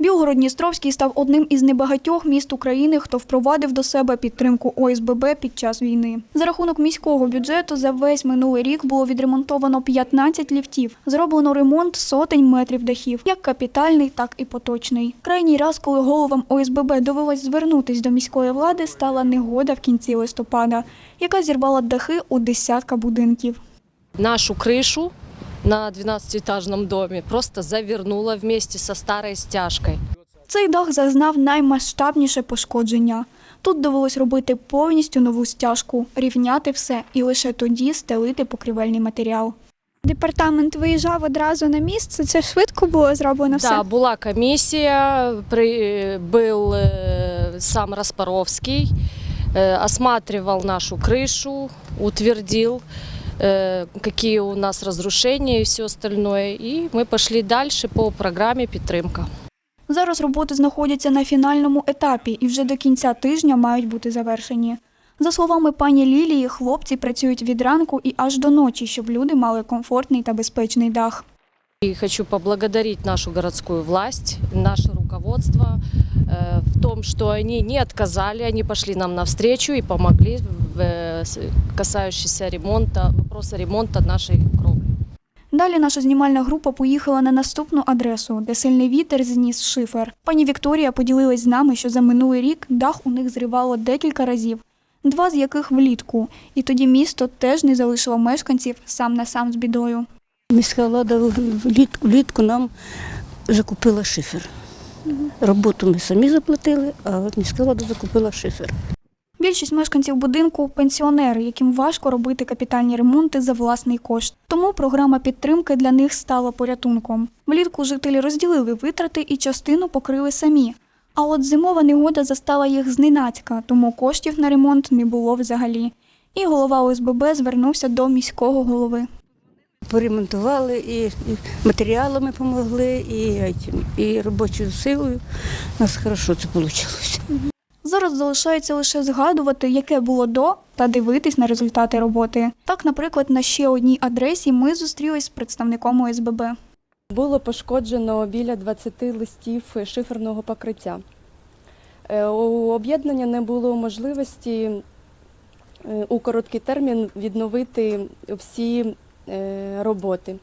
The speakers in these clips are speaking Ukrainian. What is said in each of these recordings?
Білгород-Дністровський став одним із небагатьох міст України, хто впровадив до себе підтримку ОСББ під час війни. За рахунок міського бюджету за весь минулий рік було відремонтовано 15 ліфтів, зроблено ремонт сотень метрів дахів, як капітальний, так і поточний. Крайній раз, коли головам ОСББ довелось звернутись до міської влади, стала негода в кінці листопада, яка зірвала дахи у десятка будинків. нашу крышу на 12-этажном доме просто завернула вместе со старой стяжкой. Цей дах зазнав наймасштабніше пошкодження. Тут довелось робити повністю нову стяжку, рівняти все і лише тоді стелити покрівельний матеріал. Департамент виїжджав одразу на місце. Це швидко було зроблено Да, была комиссия, при, был э, сам Распоровский, э, осматривал нашу крышу, утвердил, э, какие у нас разрушения и все остальное. И мы пошли дальше по программе «Підтримка». Зараз роботи знаходяться на фінальному етапі і вже до кінця тижня мають бути завершені. За словами пані Лілії, хлопці працюють від ранку і аж до ночі, щоб люди мали комфортний та безпечний дах. И хочу поблагодарить нашу городскую власть, наше руководство э, в том, что они не отказали, они пошли нам навстречу и помогли э, касающейся ремонта, вопроса ремонта нашей кровли. Далі наша знімальна група поїхала на наступну адресу, де сильний вітер зніс шифер. Пані Вікторія поділилась з нами, що за минулий рік дах у них зривало декілька разів, два з яких влітку. І тоді місто теж не залишило мешканців сам на сам з бідою. Міська влада влітку, влітку нам закупила шифер. Роботу ми самі заплатили, а міська влада закупила шифер. Більшість мешканців будинку пенсіонери, яким важко робити капітальні ремонти за власний кошт. Тому програма підтримки для них стала порятунком. Влітку жителі розділили витрати і частину покрили самі. А от зимова негода застала їх зненацька, тому коштів на ремонт не було взагалі. І голова ОСББ звернувся до міського голови. Поремонтували і, матеріалами допомогли, і, і робочою силою. У нас хорошо це вийшло. Зараз залишається лише згадувати, яке було до, та дивитись на результати роботи. Так, наприклад, на ще одній адресі ми зустрілись з представником ОСББ. Було пошкоджено біля 20 листів шиферного покриття. Е, У об'єднання не було можливості е, у короткий термін відновити всі е, роботи.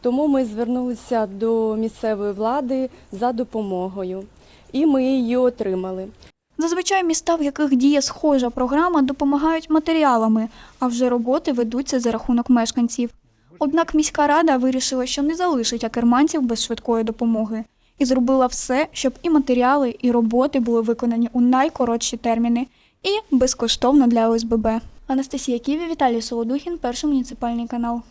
Тому ми звернулися до місцевої влади за допомогою, і ми її отримали. Зазвичай міста, в яких діє схожа програма, допомагають матеріалами, а вже роботи ведуться за рахунок мешканців. Однак міська рада вирішила, що не залишить акерманців без швидкої допомоги, і зробила все, щоб і матеріали, і роботи були виконані у найкоротші терміни і безкоштовно для ОСББ. Анастасія Ківі, Віталій Солодухін, перший муніципальний канал.